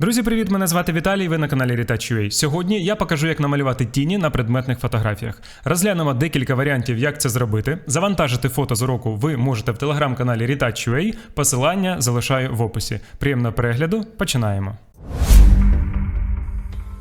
Друзі, привіт! Мене звати Віталій. Ви на каналі Retouch.ua. Сьогодні я покажу, як намалювати тіні на предметних фотографіях. Розглянемо декілька варіантів, як це зробити. Завантажити фото з уроку ви можете в телеграм-каналі Retouch.ua. Посилання залишаю в описі. Приємного перегляду. Починаємо.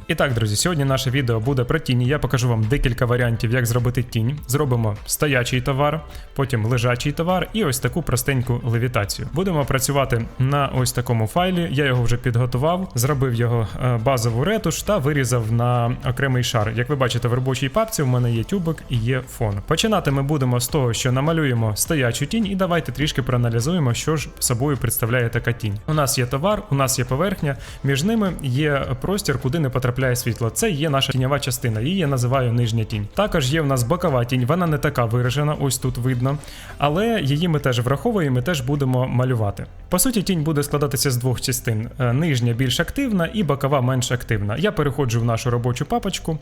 І так, друзі, сьогодні наше відео буде про тіні. Я покажу вам декілька варіантів, як зробити тінь. Зробимо стоячий товар, потім лежачий товар і ось таку простеньку левітацію. Будемо працювати на ось такому файлі. Я його вже підготував, зробив його е, базову ретуш та вирізав на окремий шар. Як ви бачите, в робочій папці у мене є тюбик і є фон. Починати ми будемо з того, що намалюємо стоячу тінь, і давайте трішки проаналізуємо, що ж собою представляє така тінь. У нас є товар, у нас є поверхня, між ними є простір, куди не потрапляє світло. Це є наша тіньова частина, її я називаю нижня тінь. Також є в нас бокова тінь, вона не така виражена, ось тут видно. Але її ми теж враховуємо і теж будемо малювати. По суті, тінь буде складатися з двох частин: Е, нижня більш активна і бокова менш активна. Я переходжу в нашу робочу папочку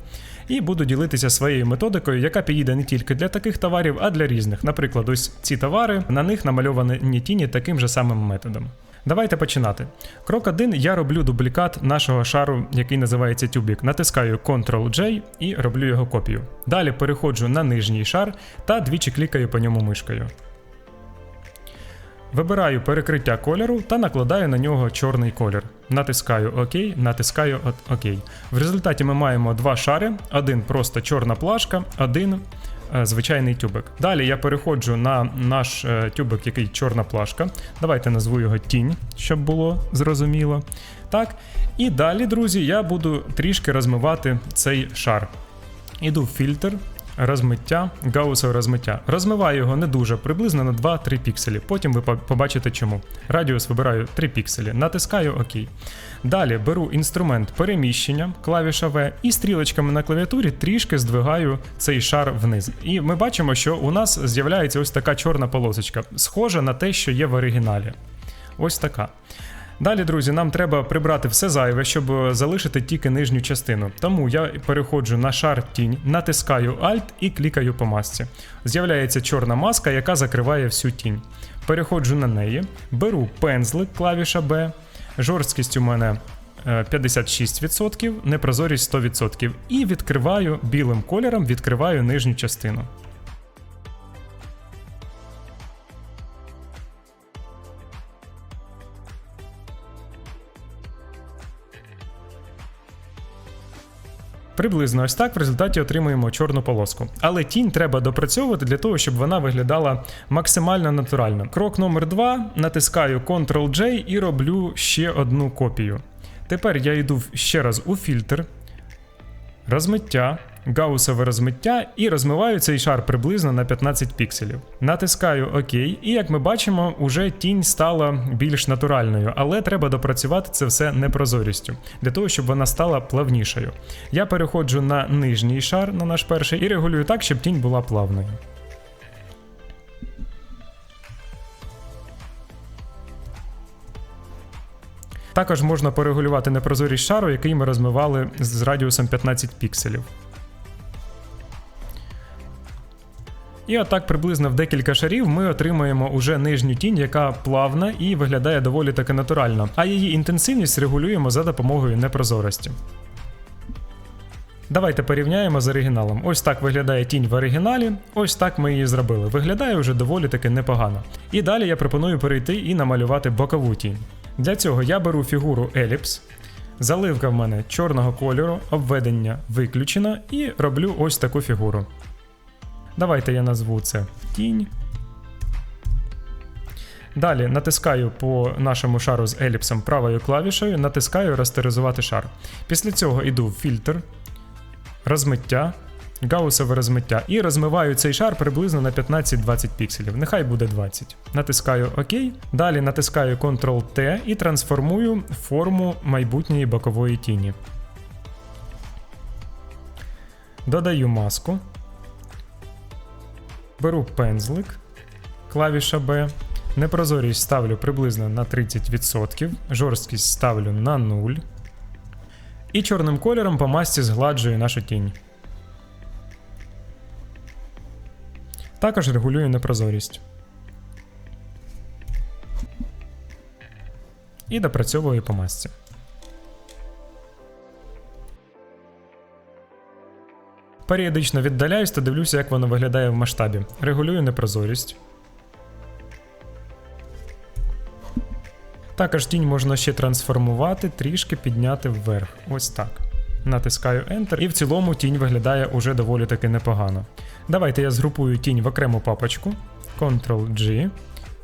і буду ділитися своєю методикою, яка підійде не тільки для таких товарів, а для різних. Наприклад, ось ці товари, на них намальовані тіні таким же самим методом. Давайте починати. Крок 1. Я роблю дублікат нашого шару, який називається тюбік. Натискаю Ctrl-J і роблю його копію. Далі переходжу на нижній шар та двічі клікаю по ньому мишкою. Вибираю перекриття кольору та накладаю на нього чорний колір. Натискаю ОК, натискаю ОК. В результаті ми маємо два шари: один просто чорна плашка, один звичайний тюбик. Далі я переходжу на наш е, тюбик, який чорна плашка. Давайте назву його тінь, щоб було зрозуміло. Так. І далі, друзі, я буду трішки розмивати цей шар. Іду в фільтр, розмиття, гаусове розмиття. Розмиваю його не дуже, приблизно на 2-3 пікселі. Потім ви побачите чому. Радіус вибираю 3 пікселі, натискаю ОК. Далі беру інструмент переміщення, клавіша V, і стрілочками на клавіатурі трішки здвигаю цей шар вниз. І ми бачимо, що у нас з'являється ось така чорна полосочка, схожа на те, що є в оригіналі. Ось така. Далі, друзі, нам треба прибрати все зайве, щоб е, залишити тільки нижню частину. Тому я переходжу на шар тінь, натискаю Alt і клікаю по масці. З'являється чорна маска, яка закриває всю тінь. Переходжу на неї, беру пензлик, клавіша B, жорсткість у мене е, 56%, непрозорість 100%. І відкриваю білим кольором, відкриваю нижню частину. Приблизно ось так в результаті отримуємо чорну полоску. Але тінь треба допрацьовувати для того, щоб вона виглядала максимально натурально. Крок номер 2 натискаю Ctrl-J і роблю ще одну копію. Тепер я йду ще раз у фільтр, розмиття, гаусове розмиття і розмиваю цей шар приблизно на 15 пікселів. Натискаю ОК, і як ми бачимо, уже тінь стала більш натуральною, але треба допрацювати це все непрозорістю, для того, щоб вона стала плавнішою. Я переходжу на нижній шар, на наш перший, і регулюю так, щоб тінь була плавною. Також можна порегулювати непрозорість шару, який ми розмивали з радіусом 15 пікселів. І отак приблизно в декілька шарів ми отримаємо уже нижню тінь, яка плавна і виглядає доволі таки натурально, а її інтенсивність регулюємо за допомогою непрозорості. Давайте порівняємо з оригіналом. Ось так виглядає тінь в оригіналі, ось так ми її зробили. Виглядає вже доволі таки непогано. І далі я пропоную перейти і намалювати бокову тінь. Для цього я беру фігуру еліпс, заливка в мене чорного кольору, обведення виключено, і роблю ось таку фігуру. Давайте я назву це тінь. Далі натискаю по нашому шару з еліпсом правою клавішею, натискаю растеризувати шар. Після цього йду в фільтр, розмиття, гаусове розмиття і розмиваю цей шар приблизно на 15-20 пікселів. Нехай буде 20. Натискаю ОК. Далі натискаю Ctrl-T і трансформую форму майбутньої бокової тіні. Додаю маску. Беру пензлик, клавіша B. Непрозорість ставлю приблизно на 30%, жорсткість ставлю на 0. І чорним кольором по масці згладжую нашу тінь. Також регулюю непрозорість. І допрацьовую по масці. Періодично віддаляюсь та дивлюся, як воно виглядає в масштабі. Регулюю непрозорість. Також тінь можна ще трансформувати, трішки підняти вверх. Ось так. Натискаю Enter, і в цілому тінь виглядає уже доволі таки непогано. Давайте я згрупую тінь в окрему папочку. Ctrl-G.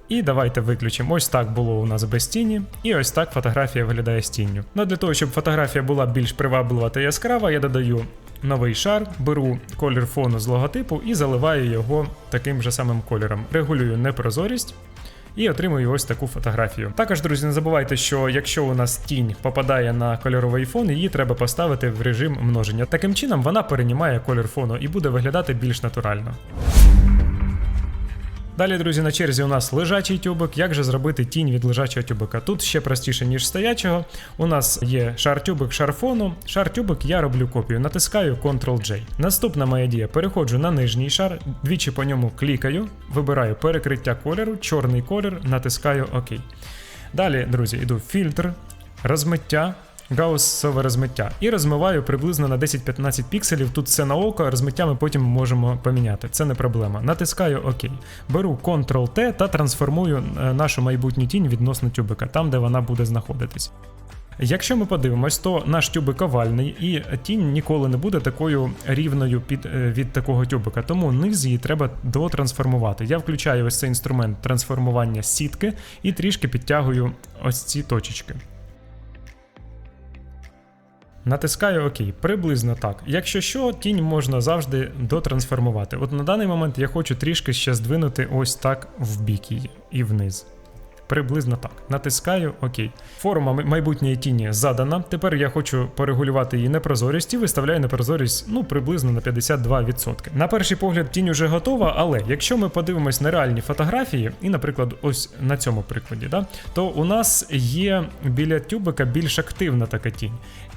І давайте виключимо. Ось так було у нас без тіні, і ось так фотографія виглядає з тінню. Ну для того, щоб фотографія була більш приваблива та яскрава, я додаю новий шар, беру колір фону з логотипу і заливаю його таким же самим кольором. Регулюю непрозорість. І отримую ось таку фотографію. Також, друзі, не забувайте, що якщо у нас тінь попадає на кольоровий фон, її треба поставити в режим множення. Таким чином вона перенімає колір фону і буде виглядати більш натурально. Далі, друзі, на черзі у нас лежачий тюбик. Як же зробити тінь від лежачого тюбика? Тут ще простіше, ніж стоячого. У нас є шар тюбик, шар фону. Шар тюбик я роблю копію, натискаю Ctrl-J. Наступна моя дія: переходжу на нижній шар, двічі по ньому клікаю, вибираю перекриття кольору, чорний колір, натискаю ОК. Далі, друзі, йду в фільтр, розмиття. Гауссове розмиття. І розмиваю приблизно на 10-15 пікселів. Тут все на око, розмиття ми потім можемо поміняти. Це не проблема. Натискаю ОК. Беру Ctrl-T та трансформую е, нашу майбутню тінь відносно тюбика, там де вона буде знаходитись. Якщо ми подивимось, то наш тюбик овальний і тінь ніколи не буде такою рівною під, е, від такого тюбика, тому низ її треба дотрансформувати. Я включаю ось цей інструмент трансформування сітки і трішки підтягую ось ці точечки. Натискаю ОК, приблизно так. Якщо що, тінь можна завжди дотрансформувати. От на даний момент я хочу трішки ще здвинути ось так в бік її і вниз. Приблизно так. Натискаю ОК. Форма майбутньої тіні задана. Тепер я хочу порегулювати її непрозорість і виставляю непрозорість ну, приблизно на 52%. На перший погляд, тінь уже готова, але якщо ми подивимось на реальні фотографії, і, наприклад, ось на цьому прикладі, да, то у нас є біля тюбика більш активна така тінь.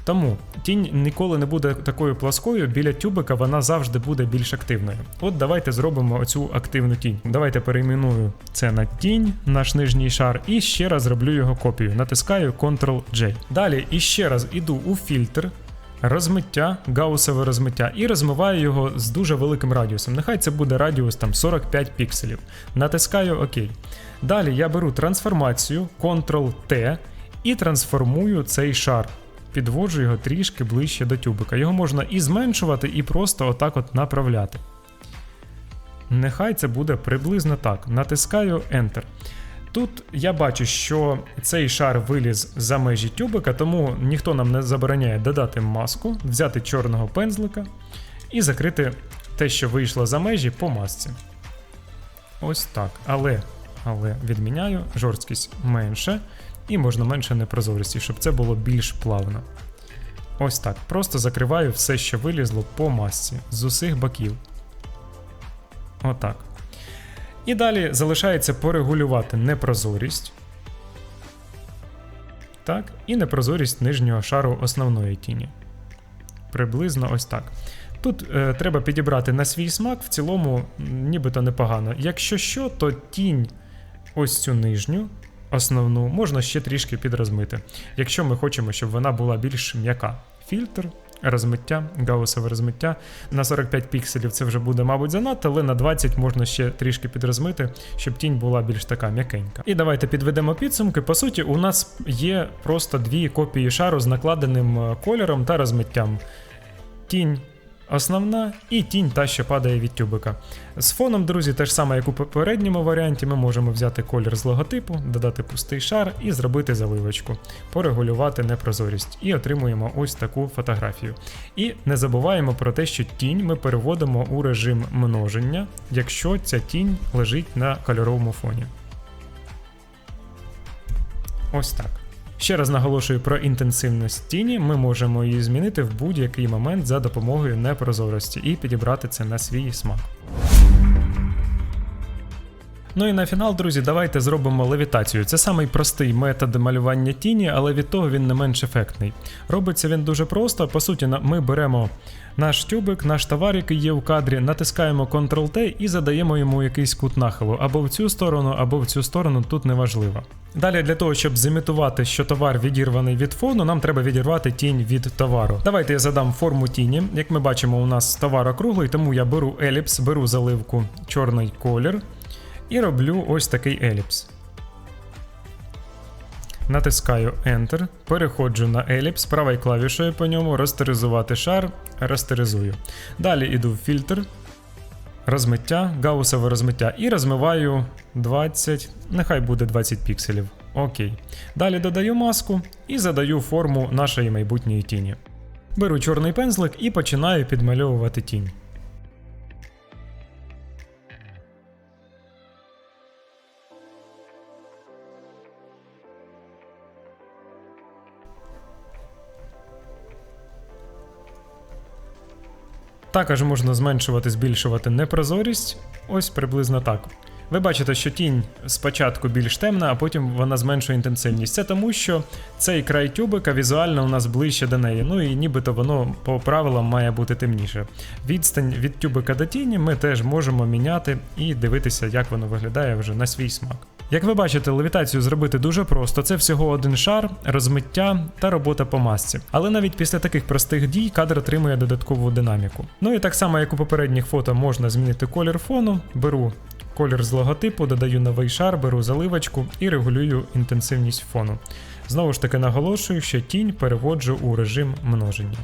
Тому тінь ніколи не буде такою пласкою, біля тюбика вона завжди буде більш активною. От давайте зробимо оцю активну тінь. Давайте перейменую це на тінь, наш нижній шар, і ще раз зроблю його копію. Натискаю Ctrl-J. Далі іще раз іду у фільтр. Розмиття, гаусове розмиття, і розмиваю його з дуже великим радіусом. Нехай це буде радіус там 45 пікселів. Натискаю ОК. Далі я беру трансформацію, Ctrl-T і трансформую цей шар підводжу його трішки ближче до тюбика. Його можна і зменшувати, і просто отак от направляти. Нехай це буде приблизно так. Натискаю Enter. Тут я бачу, що цей шар виліз за межі тюбика, тому ніхто нам не забороняє додати маску, взяти чорного пензлика і закрити те, що вийшло за межі по масці. Ось так. Але але відміняю жорсткість менше і можна менше непрозорості, щоб це було більш плавно. Ось так. Просто закриваю все, що вилізло по масці з усіх боків. Отак. І далі залишається порегулювати непрозорість. Так, і непрозорість нижнього шару основної тіні. Приблизно ось так. Тут е, треба підібрати на свій смак, в цілому, нібито непогано. Якщо що, то тінь ось цю нижню основну можна ще трішки підрозмити, якщо ми хочемо, щоб вона була більш м'яка. Фільтр, розмиття, гаусове розмиття. На 45 пікселів це вже буде, мабуть, занадто, але на 20 можна ще трішки підрозмити, щоб тінь була більш така м'якенька. І давайте підведемо підсумки. По суті, у нас є просто дві копії шару з накладеним е, кольором та розмиттям. Тінь Основна і тінь та, що падає від тюбика. З фоном, друзі, те ж саме, як у попередньому варіанті, ми можемо взяти колір з логотипу, додати пустий шар і зробити заливочку, порегулювати непрозорість. І отримуємо ось таку фотографію. І не забуваємо про те, що тінь ми переводимо у режим множення, якщо ця тінь лежить на кольоровому фоні. Ось так. Ще раз наголошую про інтенсивність тіні, ми можемо її змінити в будь-який момент за допомогою непрозорості і підібрати це на свій смак. Ну і на фінал, друзі, давайте зробимо левітацію. Це самий простий метод малювання тіні, але від того він не менш ефектний. Робиться він дуже просто. По суті, ми беремо наш тюбик, наш товар, який є у кадрі, натискаємо Ctrl-T і задаємо йому якийсь кут нахилу або в цю сторону, або в цю сторону, тут неважливо. Далі для того, щоб зімітувати, що товар відірваний від фону, нам треба відірвати тінь від товару. Давайте я задам форму тіні. Як ми бачимо, у нас товар округлий, тому я беру еліпс, беру заливку чорний колір і роблю ось такий еліпс. Натискаю Enter, переходжу на еліпс, правою клавішою по ньому, растеризувати шар, растеризую. Далі йду в фільтр, розмиття, гаусове розмиття і розмиваю 20, нехай буде 20 пікселів. Окей. Далі додаю маску і задаю форму нашої майбутньої тіні. Беру чорний пензлик і починаю підмальовувати тінь. Також можна зменшувати, збільшувати непрозорість. Ось приблизно так. Ви бачите, що тінь спочатку більш темна, а потім вона зменшує інтенсивність. Це тому, що цей край тюбика візуально у нас ближче до неї. Ну і нібито воно по правилам має бути темніше. Відстань від тюбика до тіні ми теж можемо міняти і дивитися, як воно виглядає вже на свій смак. Як ви бачите, левітацію зробити дуже просто. Це всього один шар, розмиття та робота по масці. Але навіть після таких простих дій кадр отримує додаткову динаміку. Ну і так само, як у попередніх фото, можна змінити колір фону. Беру колір з логотипу, додаю новий шар, беру заливочку і регулюю інтенсивність фону. Знову ж таки наголошую, що тінь переводжу у режим множення.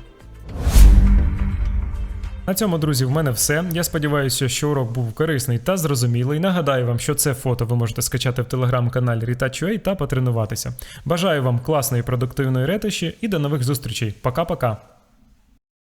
На цьому, друзі, в мене все. Я сподіваюся, що урок був корисний та зрозумілий. Нагадаю вам, що це фото ви можете скачати в телеграм-каналі Retouch.ua та потренуватися. Бажаю вам класної продуктивної ретуші і до нових зустрічей. Пока-пока.